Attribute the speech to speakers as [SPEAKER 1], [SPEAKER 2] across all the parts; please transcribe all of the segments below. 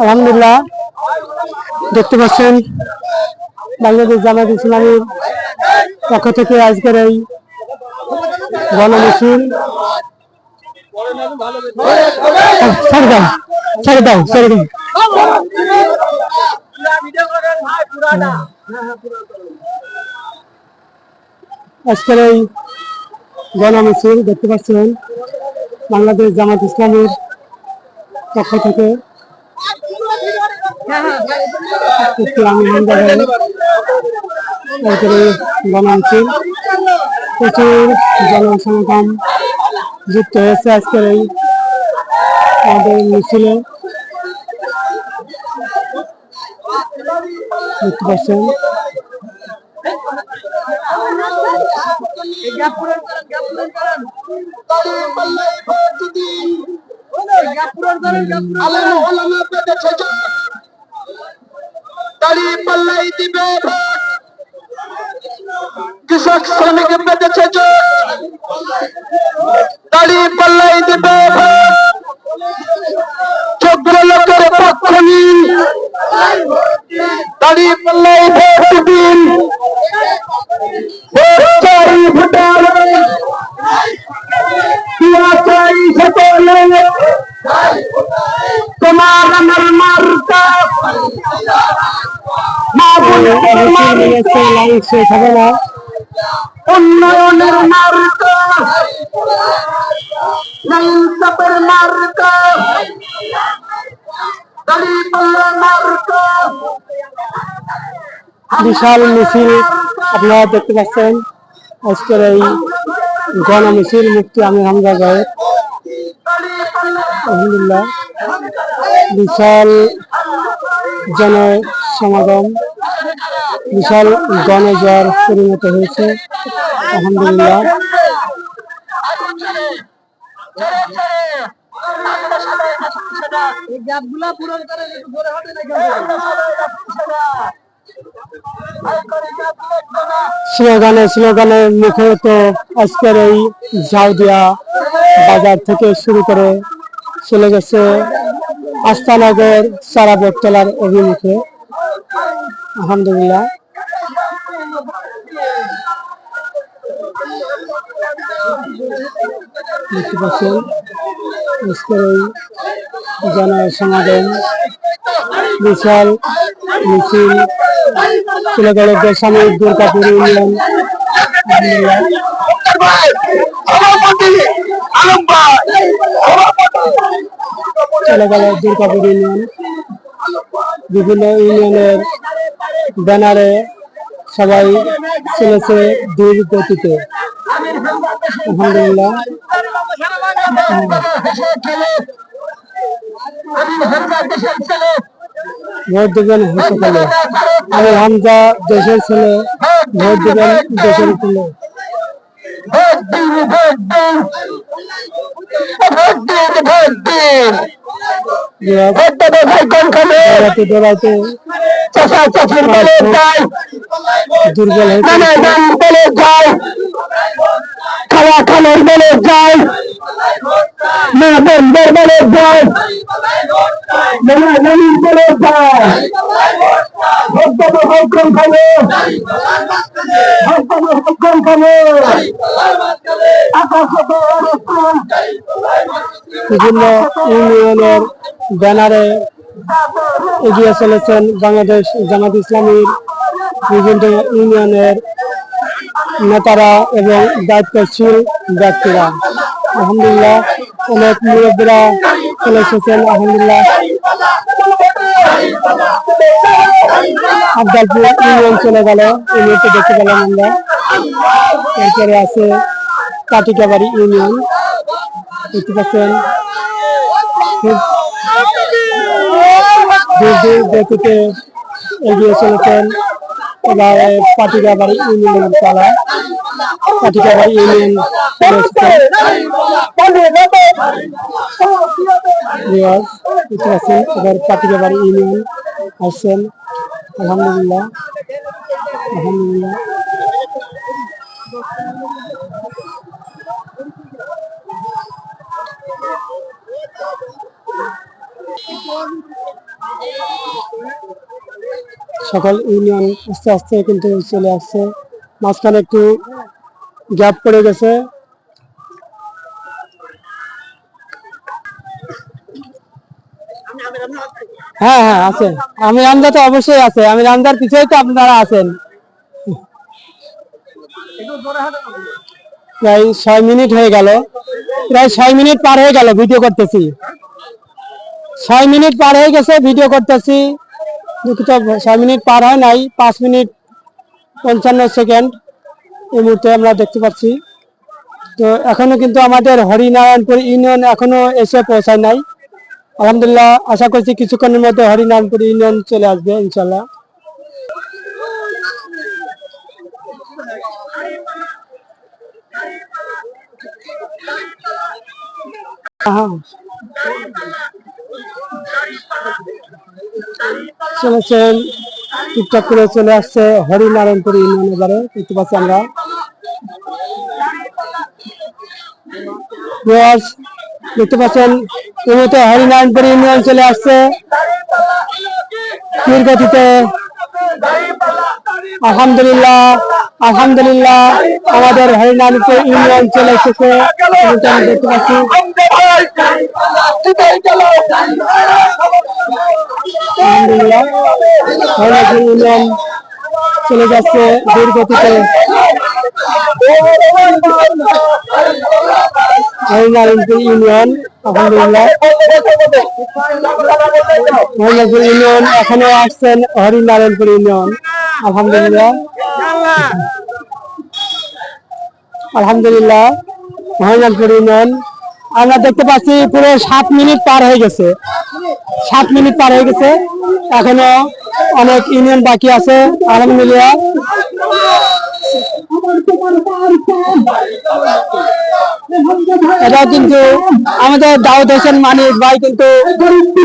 [SPEAKER 1] আলহামদুলিল্লাহ দেখতে পাচ্ছেন বাংলাদেশ জামাত ইসলামীর পক্ষ থেকে আজকের এই গণমিছিল ছেড়ে দাও ছেড়ে দাও ছেড়ে দাও আজকের এই গণমিছিল দেখতে পাচ্ছেন বাংলাদেশ জামাত ইসলামের পক্ষ থেকে গণমিছিল প্রচুর জনসমাগম যুক্ত হয়েছে আজকের এই আমাদের মিছিলে। দেখতে পাচ্ছেন।
[SPEAKER 2] পাল্লাই দিবে। কৃষক শ্রমিক বেঁধেছে জোট দাড়ি পাল্লাই দিবে যোগ্য লোকের পক্ষ নিন দাড়ি পাল্লাই ভোট দিন ভোট চাই ভোটার চাই সকলে তোমার আমার উন্নয়নের মার্কা
[SPEAKER 1] বিশাল মিছিল, আপনারা দেখতে পাচ্ছেন, আজকের এই গণ মিছিল মুক্তি আমি হামজা গায়ে আলহামদুলিল্লাহ, বিশাল জন সমাগম বিশাল গণজ্বর পরিণত হয়েছে। আলহামদুলিল্লাহ। স্লোগানে স্লোগানে মুখে তো আজকের এই ঝাউদিয়া বাজার থেকে শুরু করে চলে গেছে আস্তানগর সারা বটতলার অভিমুখে। আলহামদুলিল্লাহ। দেখতে পাচ্ছেন, আজকের এই জনসমাগম বিশাল মিছিল চলে গেল বেসামরিক দুর্গাপুর ইউনিয়ন। চলে গেল দুর্গাপুর ইউনিয়ন। বিভিন্ন ইউনিয়নের ব্যানারে সবাই চলেছে ধীর গতিতে। আলহামদুলিল্লাহ। ভোট দেবেন হাসপাতালে। আমি হামজা দেশের ছেলে ভোট দেবেন দেশের ছেলে।
[SPEAKER 2] ভোট দিন ভোট দিন চাষা চাষির বলে যায়
[SPEAKER 1] দুর্বল
[SPEAKER 2] নানা
[SPEAKER 1] পড়েছে।
[SPEAKER 2] বলে যায় খাওয়া খানোর বলে যায় বন্ধের বলে যায় নানা নানির বলে যায় খাবে খাবে আকাশ
[SPEAKER 1] বিভিন্ন ইউনিয়নের ব্যানারে এগিয়ে চলেছেন বাংলাদেশ জামাত ইসলামীর বিভিন্ন ইউনিয়নের নেতারা এবং দায়িত্বশীল ব্যক্তিরা। আলহামদুলিল্লাহ, অনেক মুরব্বীরা চলে এসেছেন, আলহামদুলিল্লাহ। আফজালপুর ইউনিয়ন চলে গেল, এই মুহূর্তে দেখতে পেলাম আমরা। এরপরে আছে কাটিকাবাড়ি ইউনিয়ন। দেখতে পাচ্ছেন দূর গতিতে এগিয়ে চলেছেন এবার পাটিকাবাড়ি ইউনিয়ন তালা পাটিকাবাড়ি ইউনিয়ন পারছেন এবার পাটিকাবাড়ি ইউনিয়ন আসছেন। আলহামদুলিল্লাহ। আলহামদুলিল্লাহ। সকল ইউনিয়ন আস্তে আস্তে কিন্তু চলে আসছে। মাঝখানে একটু গ্যাপ পড়ে গেছে। হ্যাঁ হ্যাঁ আছে। আমি রামদা তো অবশ্যই আছে। আমি রামদার পিছিয়ে তো আপনারা আছেন। প্রায় ছয় মিনিট হয়ে গেল। প্রায় ছয় মিনিট পার হয়ে গেল ভিডিও করতেছি। ছয় মিনিট পার হয়ে গেছে ভিডিও করতেছি। দুঃখিত ছয় মিনিট পার হয় নাই, পাঁচ মিনিট পঞ্চান্ন সেকেন্ড এই মুহূর্তে আমরা দেখতে পাচ্ছি। তো এখনও কিন্তু আমাদের হরিনারায়ণপুর ইউনিয়ন এখনও এসে পৌঁছায় নাই। আলহামদুলিল্লাহ, আশা করছি কিছুক্ষণের মধ্যে হরিনারায়ণপুর ইউনিয়ন চলে আসবে ইনশাল্লাহ হ্যাঁ। চলেছেন টুকটাক করে চলে আসছে হরিনারায়ণপুর ইউনিয়ন এবারে, দেখতে পাচ্ছি আমরা। দেখতে পাচ্ছেন, এই মুহূর্তে হরিনারায়ণপুর ইউনিয়ন চলে আসছে। আলহামদুলিল্লাহ আলহামদুলিল্লাহ, আমাদের হরিনারায়ণপুর ইউনিয়ন চলে এসেছে। দেখতে পাচ্ছি ইউনিয়ন চলে যাচ্ছে দূর গতিতে হরিনারায়ণপুর ইউনিয়ন, আলহামদুলিল্লাহ। হরিনারায়ণপুর ইউনিয়ন, এখনও আসছেন হরিনারায়ণপুর ইউনিয়ন, আলহামদুলিল্লাহ। আলহামদুলিল্লাহ হরিনারায়ণপুর ইউনিয়ন আমরা দেখতে পাচ্ছি পুরো সাত মিনিট পার হয়ে গেছে। সাত মিনিট পার হয়ে গেছে। এখনও অনেক ইউনিয়ন বাকি আছে। আলহামদুলিল্লাহ। এটা কিন্তু আমাদের দাউদ হোসেন মানিক ভাই কিন্তু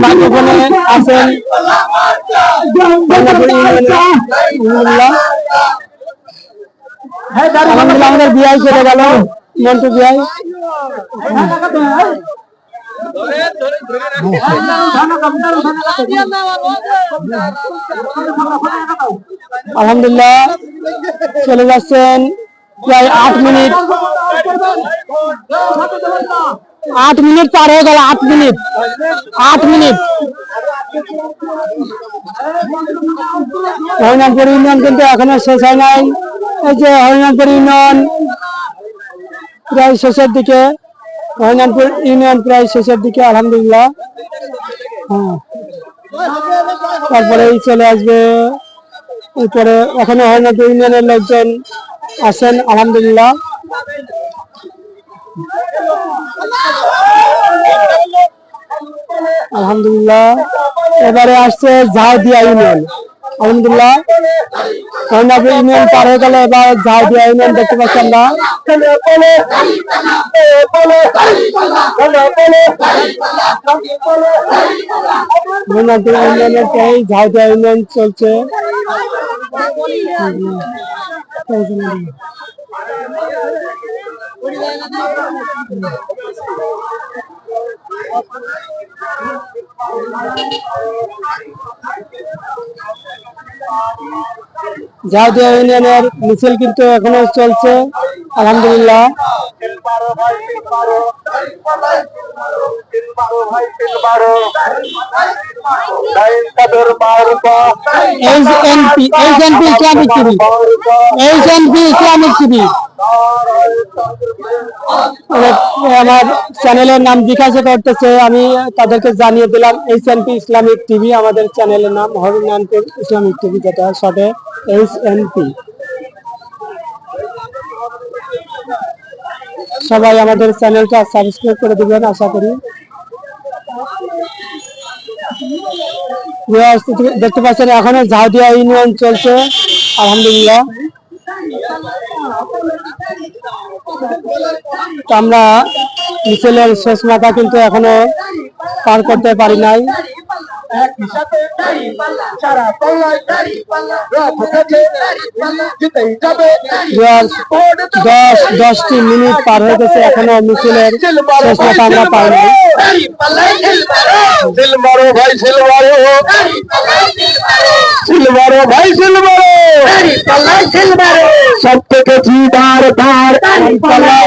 [SPEAKER 1] মাইক্রোফোনে আছেন। আমাদের বিয়াই চলে গেল। মন্টু বিয়াই আলহামদুলিল্লাহ, চলে যাচ্ছেন প্রায় আট মিনিট। আট মিনিট পার হয়ে গেল আট মিনিট। আট মিনিট। হরিনামপুর ইউনিয়ন কিন্তু এখনও শেষ হয় নাই। এই যে হরিনামপুর ইউনিয়ন প্রায় শেষের দিকে হরিনামপুর ইউনিয়ন প্রায় শেষের দিকে আলহামদুলিল্লাহ। হ্যাঁ। তারপরে চলে আসবে। এরপরে ওখানে হরিনামপুর ইউনিয়নের লোকজন আছেন আলহামদুলিল্লাহ। আলহামদুলিল্লাহ। এবারে আসছে ঝাউদিয়া ইউনিয়ন। আলহামদুলিল্লাহ। হরিনাপুর ইউনিয়ন পার হয়ে গেলে এবার ঝাউদিয়া ইউনিয়ন দেখতে পাচ্ছি আমরা। হরিনাপুর ইউনিয়নের এই ঝাউদিয়া ইউনিয়ন চলছে ঝাউদিয়া ইউনিয়নের মিছিল কিন্তু এখনও চলছে আলহামদুলিল্লাহ। H NP H NP Islamic TV H NP Islamic TV আমার চ্যানেলের নাম জিজ্ঞাসা করতেছে আমি তাদেরকে জানিয়ে দিলাম এইচ এনপি ইসলামিক টিভি আমাদের চ্যানেলের নাম হরিনানপুর ইসলামিক টিভি যেটা শর্টে এইচ এনপি সবাই আমাদের চ্যানেলটা সাবস্ক্রাইব করে দিবেন, আশা করি। দেখতে পাচ্ছেন, এখনও ঝাউদিয়া ইউনিয়ন চলছে, আলহামদুলিল্লাহ। আমরা মিছিলের শেষ মাথা কিন্তু এখনও পার করতে পারি নাই।
[SPEAKER 2] পাল্লা। সারা পাল্লায় পাল্লা। পাল্লা। জিতেই যাবে
[SPEAKER 1] দশ দশ দশটি মিনিট পার হয়ে গেছে এখনও মিছিলের শেষ মাথা আমরা পাই নাই
[SPEAKER 2] সিলভারো ভাই সিলভারো সিলভারো ভাই সিলভারো সিলভারো সব থেকে চিদার তার দাঁড়িপাল্লা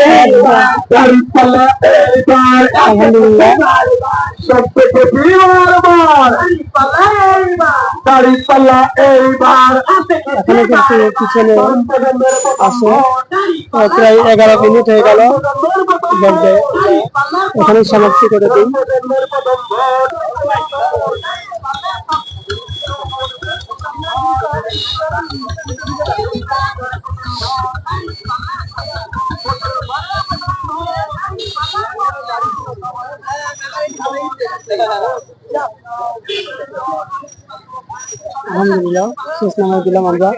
[SPEAKER 2] দাঁড়িপাল্লা এইবার
[SPEAKER 1] আলহামদুলিল্লাহ
[SPEAKER 2] সব থেকে চিদার বার দাঁড়িপাল্লা এইবার
[SPEAKER 1] এখনও কিন্তু পিছনে আছে প্রায় এগারো মিনিট হয়ে গেল এখানে সমাপ্তি করে দিই আলহামদুলিল্লাহ শেষ নামাজ দিলাম আমরা।